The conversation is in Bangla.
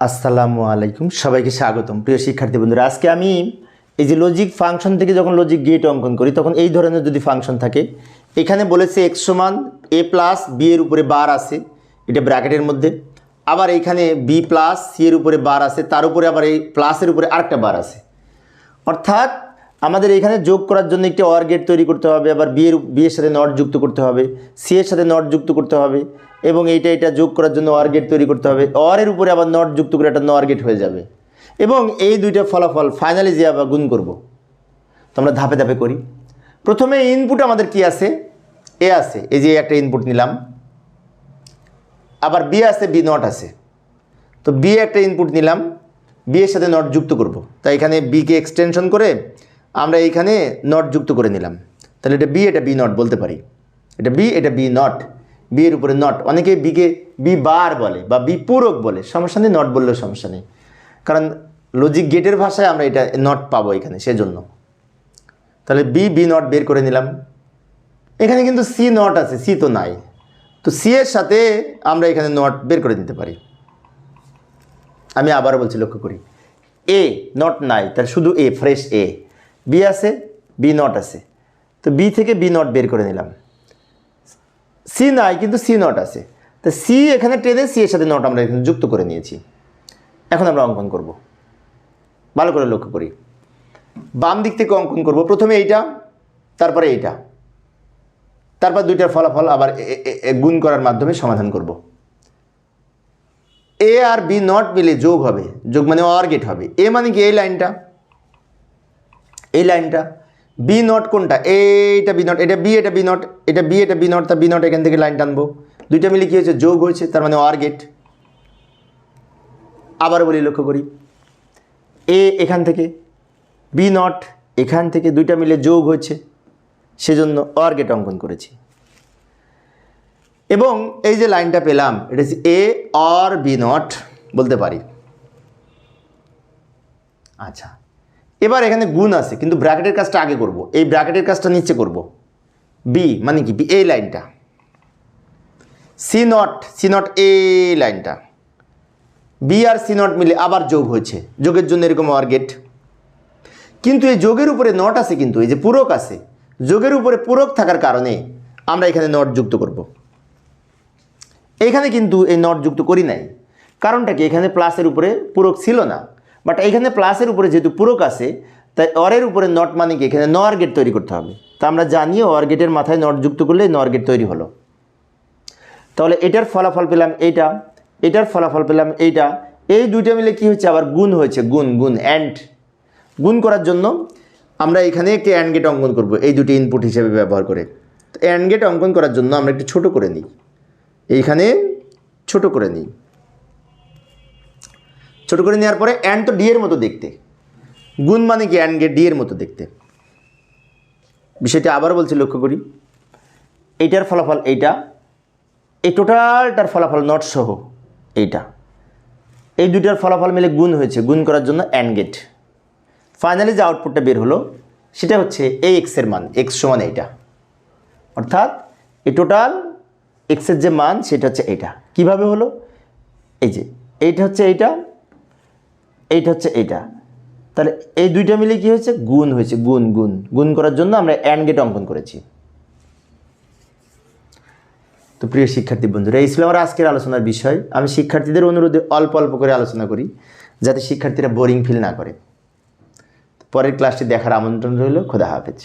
আসসালামু আলাইকুম। সবাইকে স্বাগতম। প্রিয় শিক্ষার্থী বন্ধুরা, আজকে আমি এই যে লজিক ফাংশন থেকে যখন লজিক গেট অঙ্কন করি, তখন এই ধরনের যদি ফাংশন থাকে, এখানে বলেছে এক্স সমান এ প্লাস বি এর উপরে বার আছে, এটা ব্র্যাকেটের মধ্যে। আবার এখানে বি প্লাস সি এর উপরে বার আছে, তার উপরে আবার এই প্লাসের উপরে আরেকটা বার আছে। অর্থাৎ আমাদের এখানে যোগ করার জন্য একটি অর গেট তৈরি করতে হবে, আবার বিয়ের বিয়ের সাথে নট যুক্ত করতে হবে সি এর সাথে নট যুক্ত করতে হবে। এবং এইটা এটা যোগ করার জন্য অর গেট তৈরি করতে হবে। অরের উপরে আবার নট যুক্ত করে একটা নর গেট হয়ে যাবে। এবং এই দুইটা ফলাফল ফাইনালি যে আবার গুণ করব। তো আমরা ধাপে ধাপে করি। প্রথমে ইনপুট আমাদের কি আছে? এ আছে। এই যে একটা ইনপুট নিলাম। আবার বি আছে বি নট আছে। তো বি একটা ইনপুট নিলাম। বি এর সাথে নট যুক্ত করব। তাই এখানে বিকে এক্সটেনশন করে আমরা এইখানে নট যুক্ত করে নিলাম। তাহলে এটা বি এটা বি নট বলতে পারি। এটা বি এটা বি নট বি এর উপরে নট অনেকে বিকে বি বার বলে বা বি পূরক বলে। সমস্যা নেই নট বললেও সমস্যা নেই। কারণ লজিক গেটের ভাষায় আমরা এটা নট পাবো এখানে, সেজন্য। তাহলে বি বি নট বের করে নিলাম। এখানে কিন্তু সি নট আছে সি তো নাই। তো সি এর সাথে আমরা এখানে নট বের করে নিতে পারি। আমি আবারও বলছি, লক্ষ্য করি। এ নট নাই তার শুধু এ ফ্রেশ এ বি আছে বি নট আছে। তো বি থেকে বি নট বের করে নিলাম। সি নাই, কিন্তু সি নট আছে। তো সি এখানে টেনে সি এর সাথে নট আমরা এখানে যুক্ত করে নিয়েছি। এখন আমরা অঙ্কন করব। ভালো করে লক্ষ্য করি। বাম দিক থেকে অঙ্কন করব। প্রথমে এইটা, তারপরে এইটা। তারপর দুইটার ফলাফল আবার গুণ করার মাধ্যমে সমাধান করব। এ আর বি নট মিলে যোগ হবে। যোগ মানে অর গেট হবে। এ মানে কি? এই লাইনটা। এই লাইনটা। বি নট কোনটা? এইটা বি নট এটা বি এটা বি নট এটা বি এটা বি নট তা বি নট এখান থেকে লাইন টানবো। দুইটা মিলে কি হয়েছে? যোগ হয়েছে, তার মানে অর গেট আবার বলি, লক্ষ্য করি। এ এখান থেকে বি নট এখান থেকে দুইটা মিলে যোগ হয়েছে, সেজন্য অর গেট অঙ্কন করেছি। এবং এই যে লাইনটা পেলাম, এটা হচ্ছে এ অর বি নট বলতে পারি। আচ্ছা। এবার এখানে গুণ আছে, কিন্তু ব্র্যাকেটের কাজটা আগে করব। এই ব্র্যাকেটের কাজটা নিচে করব। বি মানে কি? বি এই লাইনটা। সি নট সি নট এই লাইনটা। বি আর সি নট মিলে আবার যোগ হয়েছে। যোগের জন্য এরকম অর গেট কিন্তু এই যোগের উপরে নট আছে কিন্তু, এই যে পূরক আছে, যোগের উপরে পূরক থাকার কারণে আমরা এখানে নট যুক্ত করব। এখানে কিন্তু এই নট যুক্ত করি নাই। কারণটা কি? এখানে প্লাসের উপরে পূরক ছিল না। বাট এখানে প্লাসের উপরে যেহেতু পূরক আছে, তাই অরের উপরে নট মানে কি? এখানে নর গেট তৈরি করতে হবে। তা আমরা জানি অর গেটের মাথায় নট যুক্ত করলে নর গেট তৈরি হলো। তাহলে এটার ফলাফল পেলাম এইটা, এটার ফলাফল পেলাম এইটা। এই দুইটা মিলে কি হচ্ছে? আবার গুণ হয়েছে, গুণ গুণ অ্যান্ড গুণ করার জন্য আমরা এখানে একটি অ্যান্ড গেট অঙ্কন করব, এই দুটি ইনপুট হিসেবে ব্যবহার করে। তো অ্যান্ড গেট অঙ্কন করার জন্য আমরা একটু ছোট করে নিই। এইখানে ছোট করে নিই। ছোট করে নেওয়ার পরে অ্যান্ড তো ডি এর মতো দেখতে। গুণ মানে কি? অ্যান্ড গেট ডি এর মতো দেখতে। বিষয়টা আবার বলছি, লক্ষ্য করি। এইটার ফলাফল এইটা। এই টোটালটার ফলাফল নট সহ এইটা। এই দুইটার ফলাফল মিলে গুণ হয়েছে। গুণ করার জন্য অ্যান্ড গেট ফাইনালি যে আউটপুটটা বের হলো, সেটা হচ্ছে এই এক্সের মান এক্স সমান এইটা। অর্থাৎ এই টোটাল এক্সের যে মান, সেটা হচ্ছে এইটা। কীভাবে হলো? এই যে, এইটা হচ্ছে এইটা এইটা হচ্ছে এইটা। তাহলে এই দুইটা মিলে কি হয়েছে? গুণ হয়েছে, গুণ গুণ। গুণ করার জন্য আমরা অ্যান্ড গেট অঙ্কন করেছি। তো প্রিয় শিক্ষার্থী বন্ধুরা, এই ছিল আমার আজকের আলোচনার বিষয়। আমি শিক্ষার্থীদের অনুরোধে অল্প অল্প করে আলোচনা করি, যাতে শিক্ষার্থীরা বোরিং ফিল না করে। পরের ক্লাসটি দেখার আমন্ত্রণ রইল। খোদা হাফেজ।